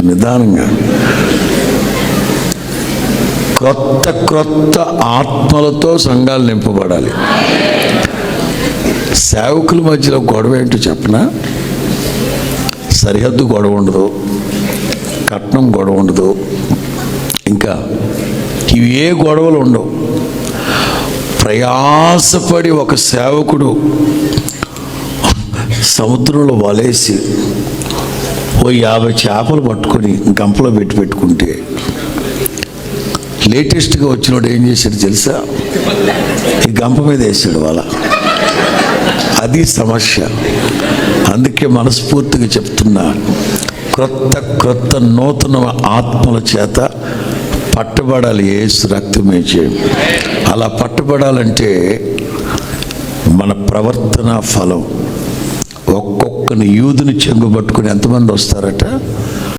కొంచెం నిదానంగా. క్రొత్త క్రొత్త ఆత్మలతో సంఘాలు నింపబడాలి. సేవకుల మధ్యలో గొడవ ఏంటో చెప్పనా? సరిహద్దు గొడవ ఉండదు. కట్నం గొడవ ఉండదు. ఇంకా ఇవి ఏ గొడవలు ఉండవు. ప్రయాసపడి ఒక సేవకుడు సముద్రంలో వలేసి ఓ యాభై చేపలు పట్టుకొని గంపలో పెట్టి పెట్టుకుంటే లేటెస్ట్గా వచ్చినోడు ఏం చేశాడు తెలుసా? ఈ గంప మీద వేసాడు వాళ్ళ. అది సమస్య. అందుకే మనస్ఫూర్తిగా చెప్తున్నా క్రొత్త క్రొత్త నూతన ఆత్మల చేత పట్టబడాలి ఏ రక్తమే చేయం. అలా పట్టబడాలంటే మన ప్రవర్తన ఫలం. ఒక్కొక్కని యూదుని చెంగు పట్టుకుని ఎంతమంది వస్తారట?